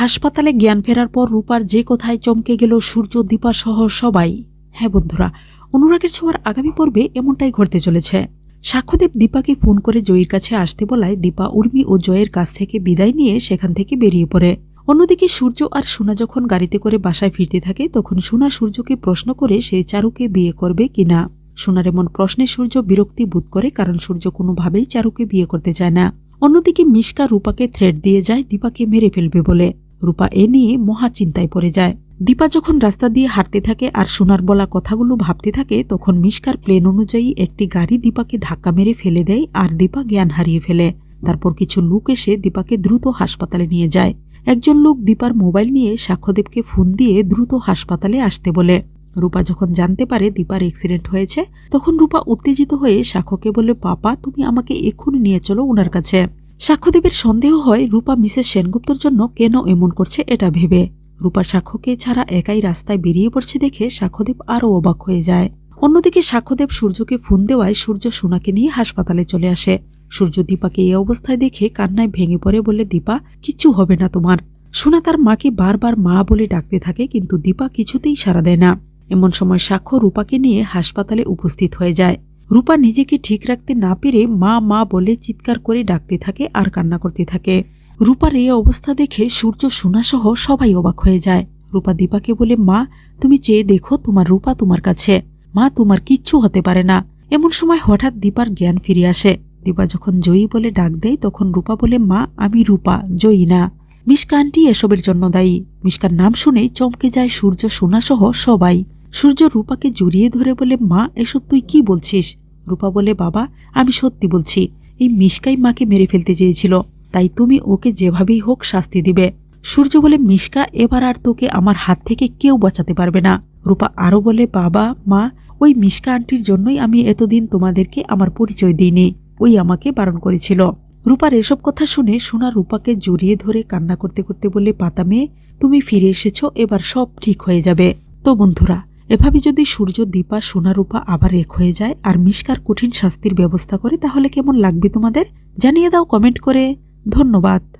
হাসপাতালে জ্ঞান ফেরার পর রূপার যে কোথায় চমকে গেল সূর্য, দীপা সহ সবাই। হ্যাঁ বন্ধুরা, অনুরাগের ছোঁয়ার আগামী পর্বে এমনটাই ঘটতে চলেছে। সাক্ষ্যদেব দীপাকে ফোন করে জয়ীর কাছে আসতে বলায় দীপা উর্মি ও জয়ের কাছ থেকে বিদায় নিয়ে সেখান থেকে বেরিয়ে পড়ে। অন্যদিকে সূর্য আর সোনা যখন গাড়িতে করে বাসায় ফিরতে থাকে, তখন সোনা সূর্যকে প্রশ্ন করে সে চারুকে বিয়ে করবে কিনা। সোনার এমন প্রশ্নে সূর্য বিরক্তি বোধ করে, কারণ সূর্য কোনোভাবেই চারুকে বিয়ে করতে চায় না। অন্যদিকে মিশকা রূপাকে থ্রেট দিয়ে যায় দীপাকে মেরে ফেলবে বলে। রূপা এ নিয়ে মহা চিন্তায় পড়ে যায়। দীপা যখন রাস্তা দিয়ে হাঁটতে থাকে আর সোনার বলা কথাগুলো ভাবতে থাকে, তখন মিশকার প্লেন অনুযায়ী একটি গাড়ি দীপাকে ধাক্কা মেরে ফেলে দেয় আর দীপা জ্ঞান হারিয়ে ফেলে। তারপর কিছু লোক এসে দীপাকে দ্রুত হাসপাতালে নিয়ে যায়। একজন লোক দীপার মোবাইল নিয়ে সাক্ষ্যদেবকে ফোন দিয়ে দ্রুত হাসপাতালে আসতে বলে। রূপা যখন জানতে পারে দীপার অ্যাক্সিডেন্ট হয়েছে, তখন রূপা উত্তেজিত হয়ে সাক্ষ্যকে বলে, পাপা, তুমি আমাকে এক্ষুনি নিয়ে চলো ওনার কাছে। সাক্ষ্যদেবের সন্দেহ হয় রূপা মিসেস সেনগুপ্তর জন্য কেন এমন করছে এটা ভেবে। রূপা সাক্ষ্যকে ছাড়া একাই রাস্তায় বেরিয়ে পড়ছে দেখে সাক্ষ্যদেব আরও অবাক হয়ে যায়। অন্যদিকে সাক্ষ্যদেব সূর্যকে ফোন দেওয়ায় সূর্য সোনাকে নিয়ে হাসপাতালে চলে আসে। সূর্য দীপাকে এই অবস্থায় দেখে কান্নায় ভেঙে পড়ে বলে দীপা, কিচ্ছু হবে না তোমার। সোনা তার মাকে বারবার মা বলে ডাকতে থাকে, কিন্তু দীপা কিছুতেই সাড়া দেয় না। এমন সময় সাক্ষ্য রূপাকে নিয়ে হাসপাতালে উপস্থিত হয়ে যায়। রূপা নিজেকে ঠিক রাখতে না পেরে মা মা বলে চিৎকার করে ডাকতে থাকে আর কান্না করতে থাকে। রূপার এই অবস্থা দেখে সূর্য, সোনাসহ সবাই অবাক হয়ে যায়। রূপা দীপাকে বলে, মা, তুমি চেয়ে দেখো তোমার রূপা তোমার কাছে। মা, তোমার কিচ্ছু হতে পারে না। এমন সময় হঠাৎ দীপার জ্ঞান ফিরে আসে। দীপা যখন জয়ী বলে ডাক দেয়, তখন রূপা বলে, মা, আমি রূপা, জয়ী না। মিশকা আন্টি এসবের জন্য দায়ী। মিশকার নাম শুনেই চমকে যায় সূর্য, সোনাসহ সবাই। সূর্য রূপাকে জড়িয়ে ধরে বলে, মা, এসব তুই কি বলছিস? রূপা বলে, বাবা, আমি সত্যি বলছি, এই মিশকাই মাকে মেরে ফেলতে চেয়েছিল, তাই তুমি ওকে যেভাবেই হোক শাস্তি দিবে। সূর্য বলে, মিশকা, এবার আর তোকে আমার হাত থেকে কেউ বাঁচাতে পারবে না। রূপা আরও বলে, বাবা, মা, ওই মিশকা আন্টির জন্যই আমি এতদিন তোমাদেরকে আমার পরিচয় দিইনি, ওই আমাকে বারণ করেছিল। রূপার এসব কথা শুনে সোনা রূপাকে জড়িয়ে ধরে কান্না করতে করতে বলে, পাতা মেয়ে, তুমি ফিরে এসেছ, এবার সব ঠিক হয়ে যাবে। তো বন্ধুরা এভাবে যদি সূর্য, দীপা, সোনারূপা আবার এক হয়ে যায় আর মিশকার কঠিন শাস্তির ব্যবস্থা করে, তাহলে কেমন লাগবে তোমাদের? জানিয়ে দাও কমেন্ট করে। ধন্যবাদ।